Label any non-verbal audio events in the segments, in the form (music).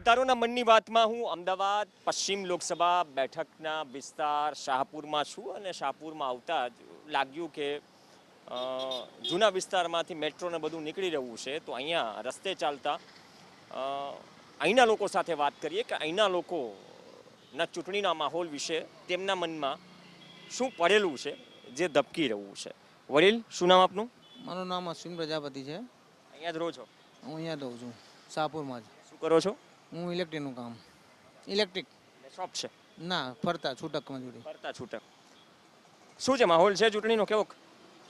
મતદારોના મનની વાતમાં હું અમદાવાદ પશ્ચિમ લોકસભા બેઠકના વિસ્તાર શાહપુરમાં છું અને શાહપુરમાં આવતા જ લાગ્યું કે જૂના વિસ્તારમાંથી મેટ્રોને બધું નીકળી રહ્યું છે તો અહીંયા રસ્તે ચાલતા અહીંના લોકો સાથે વાત કરીએ કે અહીંના લોકોના ચૂંટણીના માહોલ વિશે તેમના મનમાં શું પડેલું છે જે ધબકી રહ્યું છે. વડીલ શું નામ આપનું? મારું નામ અશ્વિન પ્રજાપતિ છે. અહીંયા જ રહો છો? હું અહીંયા રહું છું. શાહપુરમાં જ. શું કરો છો? હું ઇલેક્ટ્રિકનું કામ. ઇલેક્ટ્રિક. શોપ છે? ના ફરતા છૂટક મજૂરી. ફરતા છૂટક. શું છે માહોલ છે ચૂંટણીનો કેવો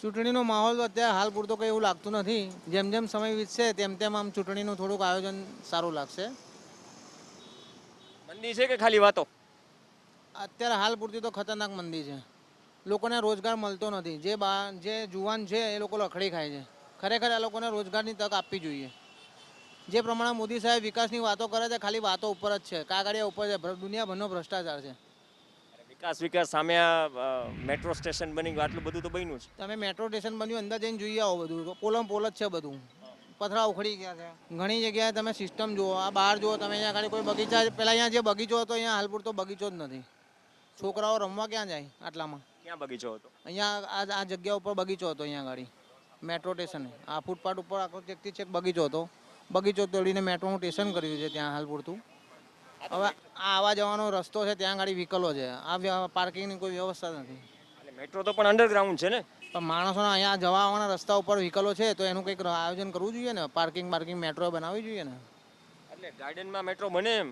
ચૂંટણીનો માહોલ તો અત્યારે હાલ પૂરતો કંઈ એવું લાગતું નથી. જેમ જેમ સમય વીતશે તેમ તેમ આમ ચૂંટણીનું થોડુંક આયોજન સારું લાગશે. મંદી છે કે ખાલી વાતો? અત્યારે હાલ પૂરતી તો ખતરનાક મંદી છે. લોકોને રોજગાર મળતો નથી. જે બા જે જુવાન છે એ લોકો લખડી ખાય છે. ખરેખર આ લોકોને રોજગારની તક આપવી જોઈએ. જે પ્રમાણે મોદી સાહેબ વિકાસની વાતો કરે છે ખાલી વાતો ઉપર જ છે. કાગળિયા ઉપર છે. ભ્ર- દુનિયાભરનો ભ્રષ્ટાચાર છે. વિકાસ વિકાસ સામે આ મેટ્રો સ્ટેશન બની ગયું આટલું બધું તો બન્યું છે તમે મેટ્રો સ્ટેશન બન્યું અંદર જઈને જોઈ આવો બધું. તો પોલમ પોલ જ છે બધું. પથરા ઉખડી ગયા છે. ઘણી જગ્યાએ તમે સિસ્ટમ જુઓ. આ બહાર જુઓ તમે અહીંયા આગળ કોઈ બગીચા પહેલાં અહીંયા જે બગીચો હતો અહીંયા હાલ પૂરતો બગીચો જ નથી. છોકરાઓ રમવા ક્યાં જાય આટલામાં? ક્યાં બગીચો હતો? અહીંયા આ આ જગ્યા ઉપર બગીચો હતો અહીંયા આગળ મેટ્રો સ્ટેશન આ ફૂટપાથ ઉપર આખો ચેકથી ચેક બગીચો હતો. બગીચો તોડીને મેટ્રોનું સ્ટેશન કર્યું છે ત્યાં હાલ પૂરતું. હવે આ આવવા જવાનો રસ્તો છે ત્યાં ગાડી વ્હીકલો છે. આ પાર્કિંગની કોઈ વ્યવસ્થા નથી. મેટ્રો તો પણ અંડરગ્રાઉન્ડ છે ને? પણ માણસોને અહીંયા જવા આવવાના રસ્તા ઉપર વ્હીકલો છે તો એનું કંઈક આયોજન કરવું જોઈએ ને? પાર્કિંગ પાર્કિંગ મેટ્રો બનાવવી જોઈએ ને? એટલે ગાર્ડનમાં મેટ્રો બને એમ?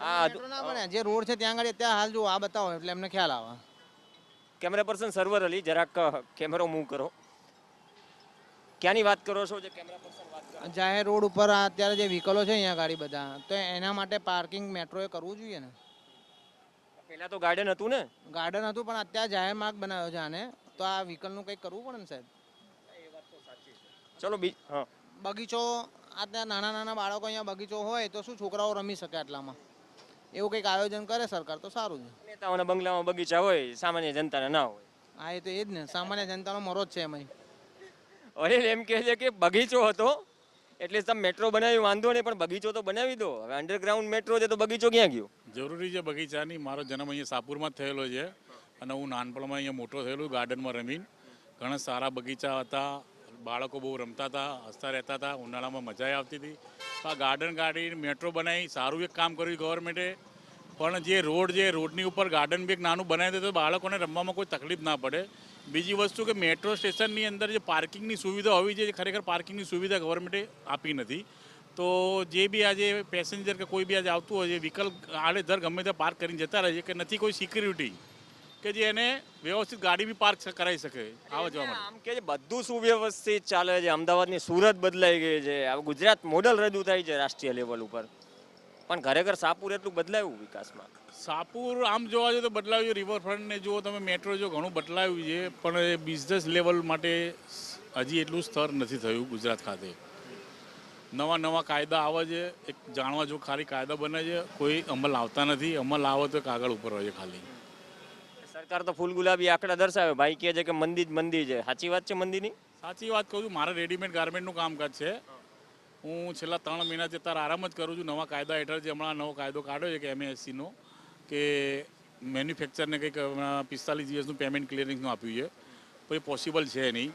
આ મેટ્રો ના બને. જે રોડ છે ત્યાં આગળ અત્યારે હાલ જો આ બતાવો એટલે એમને ખ્યાલ આવે. કેમેરા પર્સન સર્વર અલી જરાક કેમેરો મૂવ કરો. ક્યાંની વાત કરો છો જે કેમેરા પર્સન વાત કરો? જાહેર રોડ ઉપર આ અત્યારે જે વ્હીકલો છે અહીંયા ગાડી બધા તો એના માટે પાર્કિંગ મેટ્રોએ કરવું જોઈએ ને. પહેલા તો ગાર્ડન હતું ને? ગાર્ડન હતું પણ અત્યારે જાહેર માર્ગ બનાવ્યો છે આને તો આ વ્હીકલનું કંઈક કરવું પડે ને સાહેબ? ચલો બી હા. બગીચો આ ત્યાં નાના નાના બાળકો અહીંયા બગીચો હોય તો શું છોકરાઓ રમી શકે આટલામાં? એવું કંઈક આયોજન કરે સરકાર તો સારું છે. નેતાઓના બંગલામાં બગીચા હોય સામાન્ય જનતાને ના હોય. હા એ તો એ જ ને સામાન્ય જનતાનો મરો જ છે એમાં અરે એમ કહે છે કે બગીચો હતો, એટલે તમે મેટ્રો બનાવી વાંધો નહીં, પણ બગીચો તો બનાવી દો. હવે અંડરગ્રાઉન્ડ મેટ્રો છે તો બગીચો ક્યાં ગયો? જરૂરી છે બગીચાની. મારો જન્મ અહીંયા સાપુરમાં થયેલો છે અને હું નાનપણમાં અહીંયા મોટો થયેલો, ગાર્ડનમાં રમીને. ઘણા સારા બગીચા હતા, બાળકો બહુ રમતા હતા, હસતા રહેતા હતા, ઉનાળામાં મજા આવતી હતી. તો આ ગાર્ડન ગાડી મેટ્રો બનાવી, સારું એક કામ કર્યું ગવર્મેન્ટે પણ જે રોડ જે રોડની ઉપર ગાર્ડન બી એક નાનું બનાવી દે તો બાળકોને રમવામાં કોઈ તકલીફ ના પડે. બીજી વસ્તુ કે મેટ્રો સ્ટેશનની અંદર જે પાર્કિંગની સુવિધા હોવી જોઈએ ખરેખર પાર્કિંગની સુવિધા ગવર્મેન્ટે આપી નથી. તો જે બી આજે પેસેન્જર કે કોઈ બી આજે આવતું હોય છે વ્હીકલ આડેધર ગમે ત્યાં પાર્ક કરીને જતા રહે છે, કે નથી કોઈ સિક્યુરિટી કે જે એને વ્યવસ્થિત ગાડી બી પાર્ક કરાવી શકે આવવા જવા માટે. આમ કે બધું સુવ્યવસ્થિત ચાલે છે, અમદાવાદની સુરત બદલાઈ ગઈ છે ગુજરાત મોડલ રજૂ થાય છે રાષ્ટ્રીય લેવલ ઉપર. પણ ખરેખર સાપુર એટલું બદલાયું વિકાસમાં? સાપુર આમ જોવા જોઈએ તો બદલાવ્યું રિવરફ્રન્ટને જુઓ તમે મેટ્રો જો ઘણું બદલાયું છે પણ એ બિઝનેસ લેવલ માટે હજી એટલું સ્તર નથી થયું ગુજરાત ખાતે. નવા નવા કાયદા આવે છે. એક જાણવા જો ખાલી કાયદા બને છે. કોઈ અમલ આવતા નથી. અમલ આવે તો કાગળ ઉપર હોય છે ખાલી. સરકાર તો ફૂલ ગુલાબી આંકડા દર્શાવે. ભાઈ કહે છે કે મંદી જ મંદી છે. સાચી વાત છે મંદીની? સાચી વાત કહું છું. મારે રેડીમેડ ગાર્મેન્ટનું કામકાજ છે. હું છેલ્લા ત્રણ મહિનાથી અત્યારે આરામ જ કરું છું. નવા કાયદા હેઠળ જે હમણાં નવો કાયદો કાઢ્યો છે કે એમએસસીનો કે મેન્યુફેક્ચરને કંઈક પિસ્તાલીસ દિવસનું પેમેન્ટ ક્લિયરિંગનું આપ્યું છે. પણ પોસિબલ છે નહીં.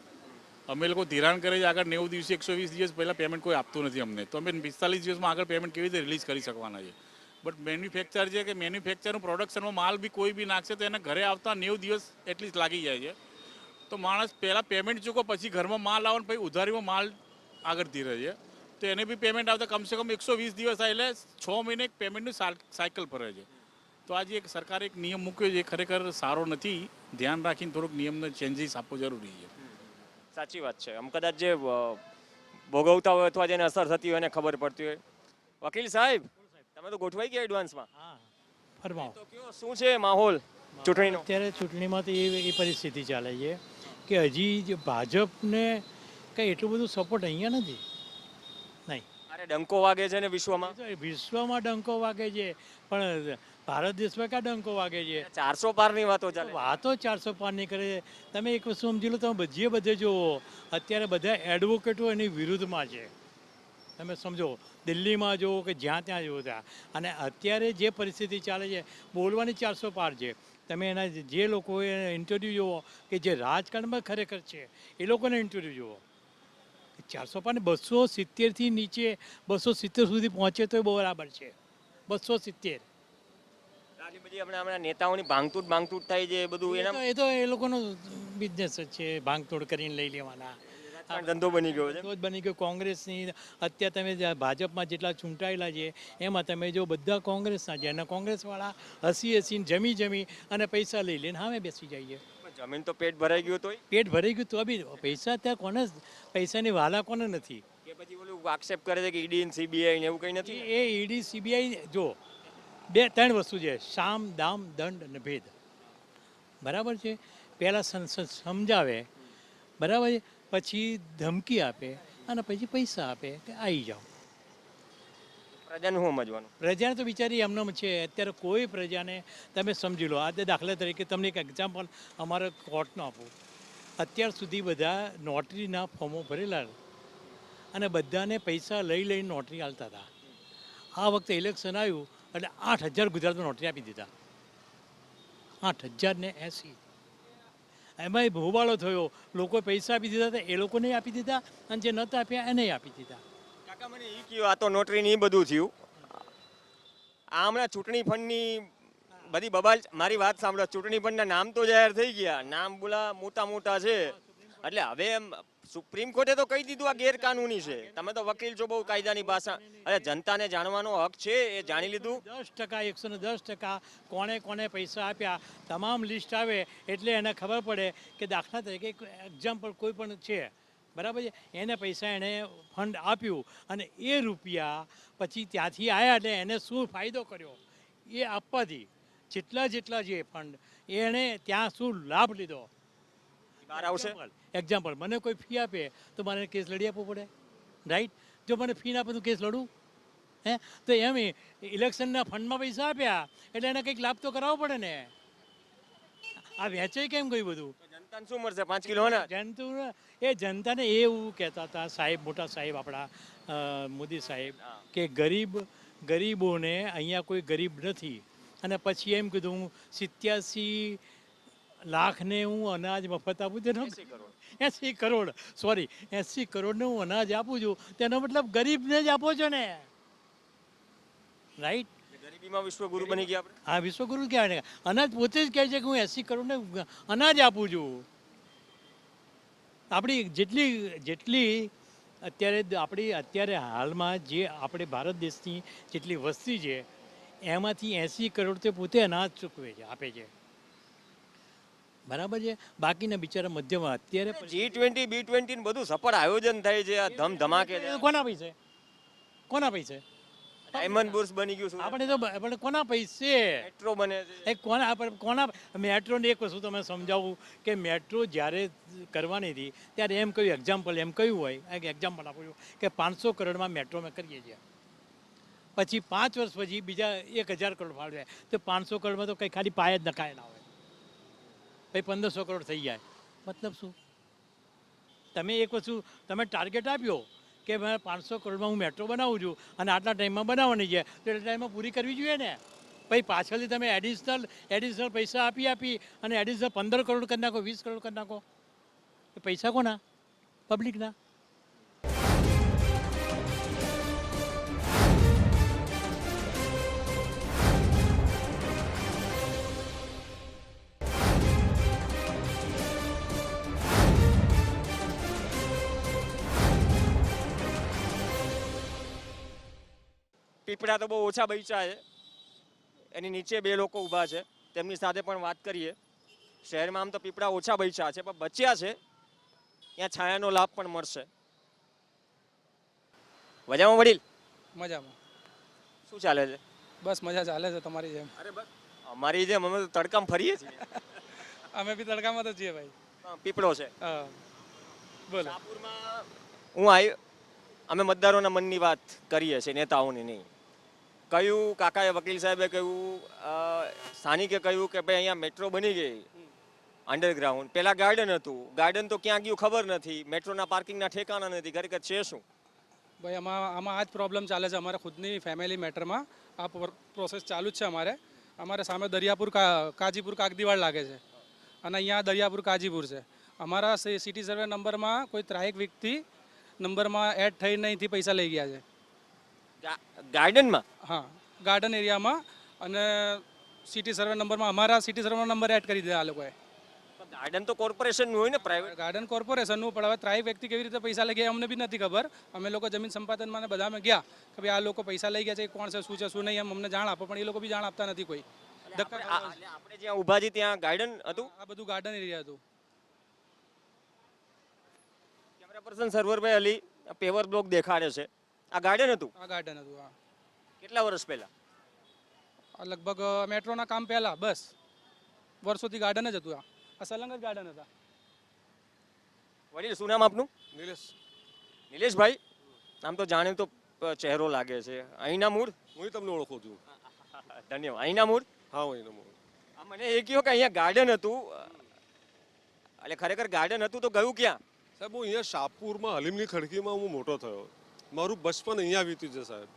અમે લોકો ધિરાણ કરે છે આગળ નેવું દિવસે એકસો વીસ દિવસ પહેલાં પેમેન્ટ કોઈ આપતું નથી અમને. તો અમે પિસ્તાલીસ દિવસમાં આગળ પેમેન્ટ કેવી રીતે રિલીઝ કરી શકવાના છે? બટ મેન્યુફેક્ચર છે કે મેન્યુફેક્ચરનું પ્રોડક્શનમાં માલ બી કોઈ બી નાખશે તો એને ઘરે આવતા નેવું દિવસ એટલીસ્ટ લાગી જાય છે. તો માણસ પહેલાં પેમેન્ટ ચૂકો પછી ઘરમાં માલ આવે ને પછી ઉધારીમાં માલ આગળ ધીરે છે. તો એને બી પેમેન્ટ આવતા કમસે કમ એકસો વીસ દિવસ થાય એટલે છ મહિને એક પેમેન્ટનું સાયકલ ફરે છે. તો આજે એક સરકારે એક નિયમ મૂક્યો છે એ ખરેખર સારો નથી. ધ્યાન રાખીને થોડુંક નિયમને ચેન્જીસ આપવો જરૂરી છે. સાચી વાત છે. આમ કદાચ જે ભોગવતા હોય અથવા જેને અસર થતી હોય એને ખબર પડતી હોય. વકીલ સાહેબ તમે તો ગોઠવાઈ ગયા એડવાન્સમાં હા ફરમાવો. તો કયો શું છે માહોલ ચૂંટણીનો? અત્યારે ચૂંટણીમાં તો એ એ પરિસ્થિતિ ચાલે છે કે હજી જે ભાજપને કંઈ એટલું બધું સપોર્ટ અહીંયા નથી? ડંકો વાગે છે ને વિશ્વમાં? વિશ્વમાં ડંકો વાગે છે પણ ભારત દેશમાં ક્યાં ડંકો વાગે છે? ચારસો પારની વાતો ચાલે. વાતો ચારસો પાર નહીં કરે તમે એક વસ્તુ સમજી લો તમે બધીએ બધે જુઓ અત્યારે બધા એડવોકેટો એની વિરુદ્ધમાં છે. તમે સમજો દિલ્હીમાં જુઓ કે જ્યાં ત્યાં જુઓ ત્યાં. અને અત્યારે જે પરિસ્થિતિ ચાલે છે બોલવાની ચારસો પાર છે. તમે એના જે લોકોએ ઇન્ટરવ્યૂ જુઓ કે જે રાજકારણમાં ખરેખર છે એ લોકોને ઇન્ટરવ્યૂ જુઓ. ચારસો પણ બસો સિત્તેરથી નીચે બસો સિત્તેર સુધી પહોંચે તો બરાબર છે. બસો સિત્તેર. બધી હમણાં હમણાં નેતાઓની ભાંગતૂટ ભાંગતૂટ થાય છે બધું એના એ તો એ લોકોનો બિઝનેસ જ છે ભાંગતોડ કરીને લઈ લેવાના. ધંધો બની ગયો છે બની ગયો કોંગ્રેસની અત્યારે તમે ભાજપમાં જેટલા ચૂંટાયેલા છે એમાં તમે જો બધા કોંગ્રેસના છે અને કોંગ્રેસવાળા હસી હસીને જમી જમી અને પૈસા લઈ લઈને સામે બેસી જઈએ જમીન તો પેટ ભરાઈ ગયું તોય? પેટ ભરાઈ ગયું તો બી પૈસા ત્યાં કોને પૈસાની વાલા કોને નથી. કે પછી ઓલું આક્ષેપ કરે છે કે ઈડી ને સીબીઆઈ એવું કંઈ નથી? એ ઈડી સીબીઆઈ જો બે ત્રણ વસ્તુ છે. શામ દામ દંડ અને ભેદ. બરાબર છે? પહેલાં સંસદ સમજાવે. બરાબર છે? પછી ધમકી આપે અને પછી પૈસા આપે કે આવી જાઓ પ્રજાનું શું સમજવાનું? પ્રજાને તો બિચારી એમનો છે. અત્યારે કોઈ પ્રજાને તમે સમજી લો, આજે દાખલા તરીકે તમને એક એક્ઝામ્પલ અમારે કોર્ટનો આપો. અત્યાર સુધી બધા નોટરીના ફોર્મો ભરેલા અને બધાને પૈસા લઈ લઈને નોટરી હાલતા હતા. આ વખતે ઇલેક્શન આવ્યું એટલે આઠ હજાર ગુજરાતમાં નોટરી આપી દીધા. આઠ હજાર ને એંસી. એમાંય ભોબાળો થયો. લોકોએ પૈસા આપી દીધા હતા, એ લોકોને આપી દીધા અને જે નહોતા આપ્યા એને આપી દીધા. કાકા, મને એ કહ્યું આ તો નોટરી ને બધું થયું. આ હમણાં ચૂંટણી ફંડની બધી બબાલ, મારી વાત સાંભળો, ચૂંટણી ફંડના નામ તો જાહેર થઈ ગયા. નામ બોલા મોટા મોટા છે. એટલે હવે સુપ્રીમ કોર્ટે તો કહી દીધું આ ગેરકાનૂની છે. તમે તો વકીલ છો, બહુ કાયદાની ભાષા. અરે જનતાને જાણવાનો હક છે, એ જાણી લીધું. દસ ટકા, એકસો ને દસ ટકા કોણે કોણે પૈસા આપ્યા, તમામ લિસ્ટ આવે એટલે એને ખબર પડે કે દાખલા તરીકે એક્ઝામ્પલ કોઈ પણ છે. બરાબર છે? એને પૈસા એણે ફંડ આપ્યું અને એ રૂપિયા પછી ત્યાંથી આવ્યા એટલે એને શું ફાયદો કર્યો? એ આપવાથી જેટલા જેટલા જે ફંડ એણે ત્યાં શું લાભ લીધો? બહાર આવશે? એક્ઝામ્પલ મને કોઈ ફી આપે તો મારે કેસ લડી આપવો પડે રાઈટ જો મને ફી ના આપે તો કેસ લડું? હે? તો એમ ઇલેક્શનના ફંડમાં પૈસા આપ્યા એટલે એને કંઈક લાભ તો કરાવવો પડે ને? આ વેચાઈ કેમ ગયું બધું? જનતાને શું મળશે પાંચ કિલો જનતુ એ જનતાને એવું કહેતા હતા સાહેબ મોટા સાહેબ આપણા મોદી સાહેબ કે ગરીબ ગરીબોને અહીંયા કોઈ ગરીબ નથી. અને પછી એમ કીધું હું સિત્યાસી લાખને હું અનાજ મફત આપું તેનો 80 કરોડ. એસી કરોડ સોરી એસી કરોડને હું અનાજ આપું છું. તેનો મતલબ ગરીબને જ આપો છો ને. રાઈટ ગરીબીમાં વિશ્વગુરુ બની ગયા આપણે? હા વિશ્વગુરુ કહેવાય અનાજ પોતે જ કહે છે કે હું એસી કરોડને અનાજ આપું છું. આપણી જેટલી જેટલી અત્યારે આપણી અત્યારે હાલમાં જે આપણે ભારત દેશની જેટલી વસ્તી છે એમાંથી એંસી કરોડ તે પોતે અનાજ ચૂકવે છે આપે છે. બરાબર છે? બાકીના બિચારા મધ્યમાં અત્યારે જી ટ્વેન્ટી બી ટ્વેન્ટી બધું સફળ આયોજન થાય છે આ ધમ ધમાકે એ કોના પૈસે? કોના પૈસે? ડાયમંડ બુર્સ બની ગયું છે. આપણે તો આપણે કોના પૈસે? મેટ્રો બને છે. એ કોના આપણે કોના મેટ્રોને એક વસ્તુ તમે સમજાવું કે મેટ્રો જ્યારે કરવાની હતી ત્યારે એમ કહ્યું એક્ઝામ્પલ એમ કહ્યું હોય એક એક્ઝામ્પલ આપું કે પાંચસો કરોડમાં મેટ્રો અમે કરીએ છીએ. પછી પાંચ વર્ષ પછી બીજા એક હજાર કરોડ ફાળવે તો પાંચસો કરોડમાં તો કંઈ ખાલી પાય જ નખાયેલા હોય. પછી પંદરસો કરોડ થઈ જાય. મતલબ શું? તમે એક વસ્તુ તમે ટાર્ગેટ આપ્યો કે મેં પાંચસો કરોડમાં હું મેટ્રો બનાવું છું અને આટલા ટાઈમમાં બનાવવાની છે. તો એટલા ટાઈમમાં પૂરી કરવી જોઈએ ને? પછી પાછળથી તમે એડિશનલ એડિશનલ પૈસા આપી આપી અને એડિશનલ પંદર કરોડ કરી નાખો, વીસ કરોડ કરી નાખો. એ પૈસા કોના? પબ્લિકના પીપળા તો બહુ ઓછા બચ્યા છે. એની નીચે બે લોકો ઊભા છે. તેમની સાથે પણ વાત કરીએ. શહેરમાં આમ તો પીપળા ઓછા બગીચા છે પણ બચ્યા છે. ત્યાં છાયાનો લાભ પણ મળશે. મજામાં વડીલ? મજામાં. શું ચાલે છે? બસ મજા ચાલે છે તમારી જેમ. અરે બસ. અમારી જેમ અમે તો તડકામાં ફરીએ છીએ. (laughs) અમે બી તડકામાં તો છીએ ભાઈ. પીપળો છે. હા. બોલો. હું આવી અમે મતદારોના મનની વાત કરીએ છીએ નેતાઓની નહીં. કયું કાકાએ વકીલ સાહેબે કહ્યું સ્થાનિકે કહ્યું કે ભાઈ અહીંયા મેટ્રો બની ગઈ. અંડરગ્રાઉન્ડ પેલા ગાર્ડન હતું. ગાર્ડન તો ક્યાં ગયું ખબર નથી. મેટ્રોના પાર્કિંગના ઠેકાણા નથી. ખરેખર છે શું? ભાઈ, આમાં આમાં આ જ પ્રોબ્લેમ ચાલે છે અમારે ખુદની ફેમિલી મેટરમાં. આ પ્રોસેસ ચાલુ જ છે અમારે. અમારે સામે દરિયાપુર કાજીપુર કાગદીવાડ લાગે છે. અને અહીંયા દરિયાપુર કાજીપુર છે. અમારા સિટી સર્વે નંબરમાં કોઈ ત્રાહિક વ્યક્તિ નંબરમાં એડ થઈને અહીંથી પૈસા લઈ ગયા છે. ગાર્ડનમાં? હા ગાર્ડન એરિયામાં અને સિટી સર્વે નંબરમાં અમારા સિટી સર્વે નંબર એડ કરી દીધા આ લોકોએ. ગાર્ડન તો કોર્પોરેશનનું હોય ને પ્રાઇવેટ? ગાર્ડન કોર્પોરેશનનું પણ હવે ત્રાય વ્યક્તિ કેવી રીતે પૈસા લઈ ગયા અમને બી નથી ખબર. અમે લોકો જમીન સંપાદનમાં બધા બધામાં ગયા કે ભાઈ આ લોકો પૈસા લઈ ગયા છે કોણ છે શું છે શું નહીં એમ અમને જાણ આપો પણ એ લોકો બી જાણ આપતા નથી કોઈ. આપણે જ્યાં ઊભા છીએ ત્યાં ગાર્ડન હતું? આ બધું ગાર્ડન એરિયા હતું. કેમેરા પર્સન સર્વરભાઈ અલી પેવર બ્લોક દેખાડે છે. આ ગાર્ડન હતું? આ ગાર્ડન હતું હા. કેટલા વર્ષ પહેલા? આ લગભગ મેટ્રોના કામ પહેલાં બસ. વર્ષોથી ગાર્ડન જ હતું આ. આ સલંગ જ ગાર્ડન હતા. વડીલ શું નામ આપનું? નિલેશ. નિલેશભાઈ? આમ તો જાણે તો ચહેરો લાગે છે. અહીંના મૂળ? હું તમને ઓળખું છું. ધન્યવાદ. અહીંના મૂળ? હા હું એનો આ મને એ કહ્યું કે અહીંયા ગાર્ડન હતું. એટલે ખરેખર ગાર્ડન હતું તો ગયું ક્યાં? સાહેબ હું અહીંયા શાહપુરમાં હલીમની ખડકીમાં હું મોટો થયો. મારું બચપન અહીંયા વીત્યું છે સાહેબ.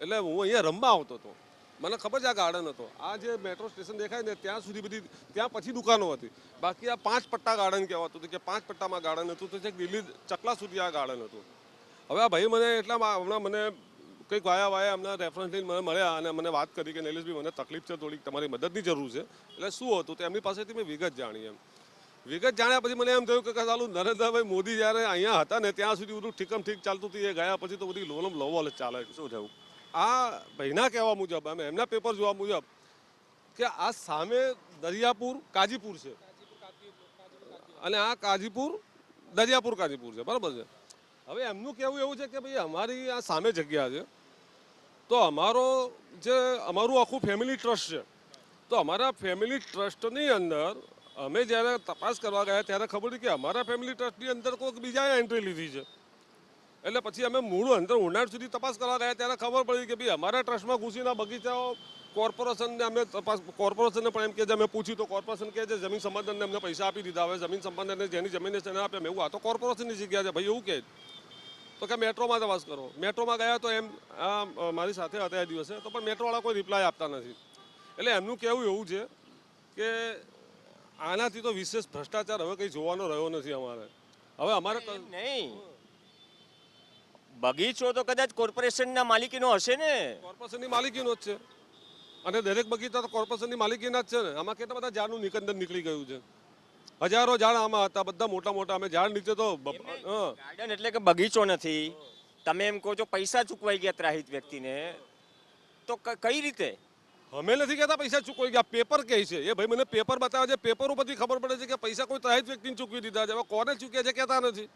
એટલે હું અહીંયા રમવા આવતો હતો. મને ખબર છે આ ગાર્ડન હતો. આ જે મેટ્રો સ્ટેશન દેખાય ને, ત્યાં સુધી બધી, ત્યાં પછી દુકાનો હતી. બાકી આ પાંચ પટ્ટા ગાર્ડન કહેવાતું હતું કે પાંચ પટ્ટામાં ગાર્ડન હતું તો છેક દિલ્હી ચકલા સુધી આ ગાર્ડન હતું. હવે આ ભાઈ મને એટલા હમણાં મને કંઈક વાયા વાયા એમના રેફરન્સ લઈને મને મળ્યા અને મને વાત કરી કે નિલેશભાઈ, મને તકલીફ છે થોડીક, તમારી મદદની જરૂર છે. એટલે શું હતું તો એમની પાસેથી મેં વિગત જાણી એમ. વિગત જાણ્યા પછી મને એમ થયું કે ચાલુ નરેન્દ્રભાઈ મોદી જ્યારે અહીંયા હતા ને ત્યાં સુધી બધું ઠીકમ ઠીક ચાલતું હતું, એ ગયા પછી તો બધી લોલમ લોવલ ચાલે. શું થયું? આ ભાઈના કહેવા મુજબ અમે એમના પેપર જોવા મુજબ કે આ સામે દરિયાપુર, કાજીપુર છે. અને આ કાજીપુર, દરિયાપુર, કાજીપુર છે. બરાબર છે? હવે એમનું કહેવું એવું છે કે ભાઈ અમારી આ સામે જગ્યા છે. તો અમારો જે, અમારું આખું ફેમિલી ટ્રસ્ટ છે. તો અમારા ફેમિલી ટ્રસ્ટની અંદર અમે જ્યારે તપાસ કરવા ગયા ત્યારે ખબર પડી કે અમારા ફેમિલી ટ્રસ્ટની અંદર કોઈક બીજાએ એન્ટ્રી લીધી છે. એટલે પછી અમે મૂળ અંદર ઉનાળ સુધી તપાસ કરવા ગયા ત્યારે ખબર પડી કે ભાઈ, અમારા ટ્રસ્ટમાં ઘૂસીના બગીચાઓ, કોર્પોરેશનને અમે તપાસ, કોર્પોરેશનને પણ એમ કે અમે પૂછ્યું તો કોર્પોરેશન કહે છે, જમીન સંબંધનને અમને પૈસા આપી દીધા, હવે જમીન સંબંધનને જેની જમીન છે આપે એવું. આ તો કોર્પોરેશનની જગ્યા છે, ભાઈ એવું કહે તો કે મેટ્રોમાં તપાસ કરો. મેટ્રોમાં ગયા તો એમ આ મારી સાથે હતા એ દિવસે, તો પણ મેટ્રોવાળા કોઈ રિપ્લાય આપતા નથી. એટલે એમનું કહેવું એવું છે કે આનાથી તો વિશેષ ભ્રષ્ટાચાર હવે કંઈ જોવાનો રહ્યો નથી અમારે. હવે અમારે નહીં. બગીચો તો કદાચ કોર્પોરેશનના માલિકીનો હશે ને? કોર્પોરેશનની માલિકીનો જ છે. અને દરેક બગીચા તો કોર્પોરેશનની માલિકીના જ છે ને. આમાં કેટલા બધા ઝાડનું નિકંદન નીકળી ગયું છે. હજારો ઝાડ આમાં હતા બધા મોટા મોટા. અમે ઝાડ નીચે તો ગાર્ડન એટલે કે બગીચો નથી. તમે એમ કહો છો પૈસા ચૂકવાઈ ગયા ત્રાહિત વ્યક્તિને. તો કઈ રીતે? અમે નથી કહેતા પૈસા ચૂકવી ગયા. પેપર કહે છે. એ ભાઈ, મને પેપર બતાવે છે. પેપર ઉપરથી ખબર પડે છે કે પૈસા કોઈ ત્રાહિત વ્યક્તિને ચૂકવી દીધા છે. હવે કોને ચૂક્યા છે કહેતા નથી.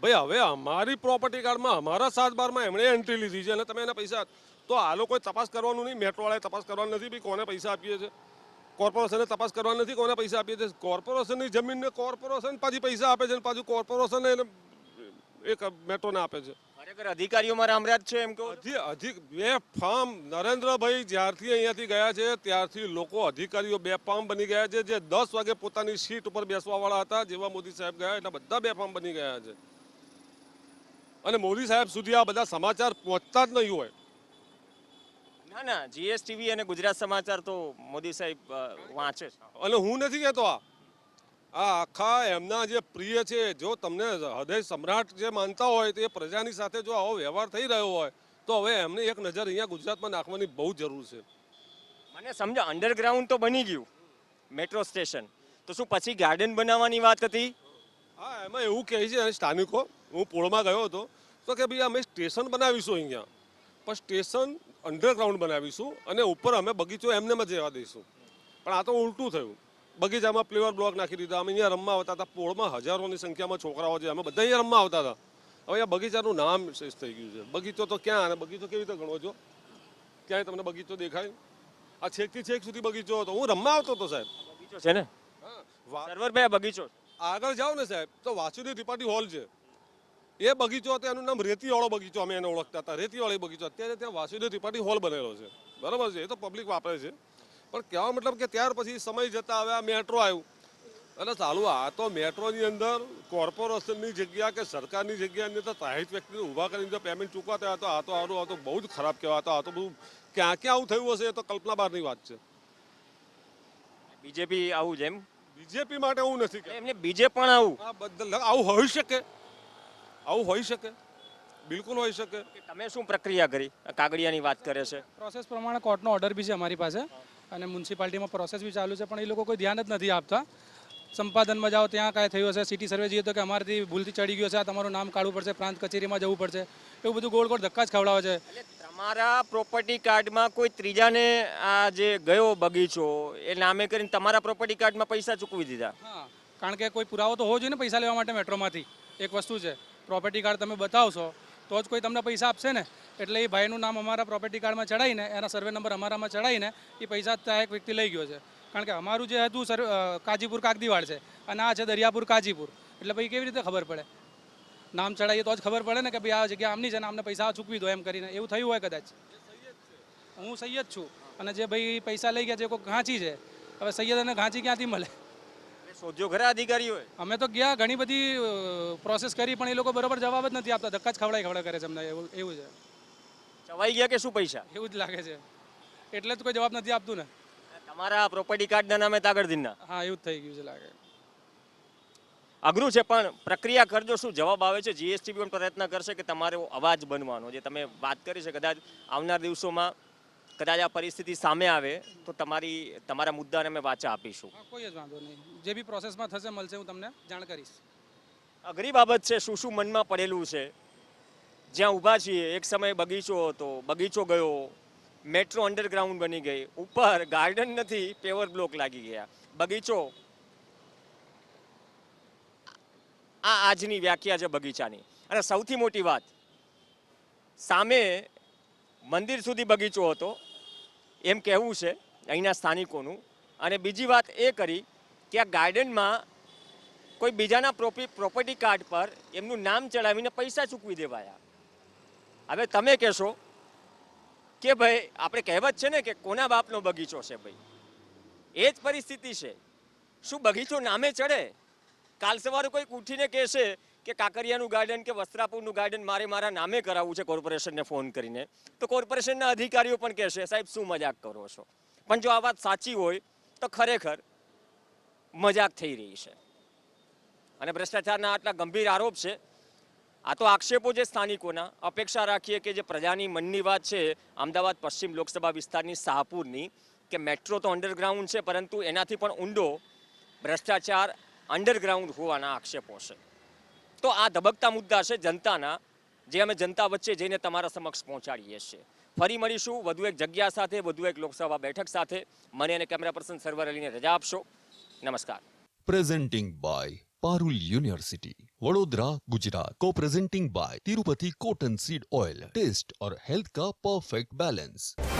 ભાઈ, હવે અમારી પ્રોપર્ટી કાર્ડમાં અમારા સાત બારમાં એમણે એન્ટ્રી લીધી છે અને તમે એના પૈસા તો આ લોકોએ તપાસ કરવાનું નહીં. મેટ્રોવાળાએ તપાસ કરવાનું નથી ભાઈ કોને પૈસા આપીએ છે. કોર્પોરેશને તપાસ કરવાની નથી કોને પૈસા આપીએ છે. કોર્પોરેશનની જમીનને કોર્પોરેશન પાછી પૈસા આપે છે અને પાછું કોર્પોરેશન એને એક મેટ્રોને આપે છે. ખરેખર અધિકારીઓમાં રામરાજ છે એમ કહો અધિક બે ફાર્મ નરેન્દ્રભાઈ જ્યારથી અહીંયાથી ગયા છે ત્યારથી લોકો અધિકારીઓ બે ફાર્મ બની ગયા છે જે દસ વાગે પોતાની સીટ ઉપર બેસવાવાળા હતા જેવા મોદી સાહેબ ગયા એટલે બધા બે ફાર્મ બની ગયા છે. અને મોદી સાહેબ સુધી આ બધા સમાચાર પહોંચતા જ નહીં હોય. ના ના જીએસટીવી અને ગુજરાત સમાચાર તો મોદી સાહેબ વાંચે છે. અને હું નથી કહેતો આ. આ આખા એમના જે પ્રિય છે જો તમને હૃદય સમ્રાટ જે માનતા હોય તે પ્રજાની સાથે જો આવો વ્યવહાર થઈ રહ્યો હોય તો હવે એમને એક નજર અહીંયા ગુજરાતમાં નાખવાની બહુ જરૂર છે. મને સમજો અંડરગ્રાઉન્ડ તો બની ગયું મેટ્રો સ્ટેશન તો શું પછી ગાર્ડન બનાવવાની વાત હતી? હા એમાં એવું કહે છે સ્થાનિકો હું પોળમાં ગયો હતો તો કે ભાઈ અમે સ્ટેશન બનાવીશું અહીંયા. પણ સ્ટેશન અંડરગ્રાઉન્ડ બનાવીશું અને ઉપર અમે બગીચો એમને જ રહેવા દઈશું. પણ આ તો ઉલટું થયું. બગીચામાં પ્લેવર બ્લોક નાખી દીધા. અમે અહીંયા રમવા આવતા હતા. પોળમાં હજારોની સંખ્યામાં છોકરાઓ છે અમે બધા અહીંયા રમવા આવતા હતા. હવે આ બગીચાનું નામ શેષ થઈ ગયું છે. બગીચો તો ક્યાં? અને બગીચો કેવી રીતે ગણો છો? ક્યાંય તમને બગીચો દેખાય? આ છેકથી છેક સુધી બગીચો હતો. હું રમવા આવતો હતો સાહેબ. બગીચો છે ને? સર્વરભાઈ બગીચો આગળ જાઓ ને સાહેબ. તો વાસુદેવ ત્રિપાઠી હોલ છે. એ બગીચો હતો. એનું નામ રેતીવાળો બગીચો અમે એને ઓળખતા હતા. રેતીવાળી બગીચો. અત્યારે ત્યાં વાસુદેવ ત્રિપાઠી હોલ બનેલો છે. બરાબર છે? એ તો પબ્લિક વાપરે છે. પણ કહેવા મતલબ કે ત્યાર પછી સમય જતા હવે આ મેટ્રો આવ્યું. એટલે ચાલુ આ તો મેટ્રોની અંદર કોર્પોરેશનની જગ્યા કે સરકારની જગ્યાની અંદર પ્રાઇવેટ વ્યક્તિને ઊભા કરીને જો પેમેન્ટ ચૂકવાતા હોય તો આ તો આનું આ તો બહુ જ ખરાબ કહેવાય. તો આ તો બધું ક્યાં ક્યાં આવું થયું હશે એ તો કલ્પના બહારની વાત છે. બીજેપી આવું જેમ બીજેપી માટે એવું નથી એમને બીજે પણ આવું. આ બધા આવું હોઈ શકે. આવું હોઈ શકે. બિલકુલ હોઈ શકે. તમે શું પ્રક્રિયા કરી? કાગડિયાની વાત કરે છે. પ્રોસેસ પ્રમાણે કોર્ટનો ઓર્ડર બી છે અમારી પાસે. અને મ્યુનિસિપાલિટીમાં પ્રોસેસ બી ચાલુ છે પણ એ લોકો કોઈ ધ્યાન જ નથી આપતા. સંપાદનમાં જાઓ ત્યાં કાંઈ થયું હશે સિટી સર્વે જઈએ તો કે અમારાથી ભૂલથી ચડી ગયો છે આ તમારું નામ કાઢવું પડશે પ્રાંત કચેરીમાં જવું પડશે. એવું બધું ગોળ ગોળ ધક્કા જ ખવડાવે છે. તમારા પ્રોપર્ટી કાર્ડમાં કોઈ ત્રીજાને આ જે ગયો બગીચો એ નામે કરીને તમારા પ્રોપર્ટી કાર્ડમાં પૈસા ચૂકવી દીધા? હા કારણ કે કોઈ પુરાવો તો હોવો જોઈએ ને પૈસા લેવા માટે મેટ્રોમાંથી. એક વસ્તુ છે પ્રોપર્ટી કાર્ડ તમે બતાવશો તો જ કોઈ તમને પૈસા આપશે ને. એટલે એ ભાઈનું નામ અમારા પ્રોપર્ટી કાર્ડમાં ચડાવીને એના સર્વે નંબર અમારામાં ચડાવીને એ પૈસા ત્યાં એક વ્યક્તિ લઈ ગયો છે. કારણ કે અમારું જે હતું સર કાજીપુર કાગદીવાડ છે અને આ છે દરિયાપુર કાજીપુર. એટલે ભાઈ કેવી રીતે ખબર પડે? નામ ચડાવીએ તો જ ખબર પડે ને કે ભાઈ આ જગ્યા આમની છે ને આમને પૈસા ચૂકવી દો એમ કરીને. એવું થયું હોય કદાચ. હું સૈયદ છું અને જે ભાઈ પૈસા લઈ ગયા છે કોઈ ઘાંચી છે. હવે સૈયદ અને ઘાંચી ક્યાંથી મળે? શોધ્યો ખરા અધિકારીઓએ અમે તો ગયા ઘણી બધી પ્રોસેસ કરી પણ એ લોકો બરોબર જવાબ જ નથી આપતા. ધક્કા જ ખવડાય ખવડાય કરે છે અમને એવું એવું છે. ચવાઈ ગયા કે શું પૈસા? એવું જ લાગે છે. એટલે જ કોઈ જવાબ નથી આપતું ને. તમારા પ્રોપર્ટી કાર્ડના નામે તાગડધીનના હા એવું જ થઈ ગયું છે લાગે. અઘરું છે પણ પ્રક્રિયા કરજો શું? જવાબ આવે છે જીએસટી પણ પ્રયત્ન કરશે કે તમારો અવાજ બનવાનો. જે તમે વાત કરી છે કદાચ આવનાર દિવસોમાં કદાચ આ પરિસ્થિતિ સામે આવે તો તમારી તમારા મુદ્દાને અમે વાચા આપીશું. કોઈ જ વાંધો નહીં. જે બી પ્રોસેસમાં થશે મળશે હું તમને જાણ કરીશ. અઘરી બાબત છે શું શું મનમાં પડેલું છે? જ્યાં ઊભા છીએ, એક સમયે બગીચો હતો, બગીચો ગયો, મેટ્રો અંડરગ્રાઉન્ડ બની ગઈ, ઉપર ગાર્ડન નથી, પેવર બ્લોક લાગી ગયા. બગીચો. આ આજની વ્યાખ્યા છે બગીચાની. અને સૌથી મોટી વાત, સામે મંદિર સુધી બગીચો હતો, એમ કહેવું છે અહીંના સ્થાનિકોનું. અને બીજી વાત એ કરી કે આ ગાર્ડનમાં કોઈ બીજાના પ્રોપી, પ્રોપર્ટી કાર્ડ પર એમનું નામ ચડાવીને પૈસા ચૂકવી દેવાયા. હવે તમે કહેશો કે ભાઈ, આપણે કહેવત છે ને કે કોના બાપનો બગીચો છે ભાઈ? એ જ પરિસ્થિતિ છે. શું બગીચો નામે ચડે? કાલ સવારે કોઈક ઉઠીને કહેશે કે કાકરિયાનું ગાર્ડન કે વસ્ત્રાપુરનું ગાર્ડન મારે મારા નામે કરાવવું છે કોર્પોરેશનને ફોન કરીને. તો કોર્પોરેશનના અધિકારીઓ પણ કહેશે, સાહેબ, શું મજાક કરો છો? પણ જો આ વાત સાચી હોય, તો ખરેખર મજાક થઈ રહી છે. અને ભ્રષ્ટાચારના આટલા ગંભીર આરોપ છે આ તો આક્ષેપો છે સ્થાનિકોના. અપેક્ષા રાખીએ કે જે પ્રજાની મનની વાત છે, અમદાવાદ પશ્ચિમ લોકસભા વિસ્તારની શાહપુરની, કે મેટ્રો તો અંડરગ્રાઉન્ડ છે, પરંતુ એનાથી પણ ઊંડો ભ્રષ્ટાચાર અંડરગ્રાઉન્ડ હોવાના આક્ષેપો છે. તો આ ધબકતા મુદ્દા છે જનતાના, જે અમે જનતા વચ્ચે જઈને તમારા સમક્ષ પહોંચાડીએ છીએ. ફરી મળીશું, વધુ એક જગ્યા સાથે, વધુ એક લોકસભા બેઠક સાથે. મને અને કેમેરા પર્સન સર્વર અલીને રજા આપશો. નમસ્કાર. Presenting by Parul University, Vadodara, Gujarat. Co-presenting by Tirupati Cotton Seed Oil. Taste और health का perfect balance.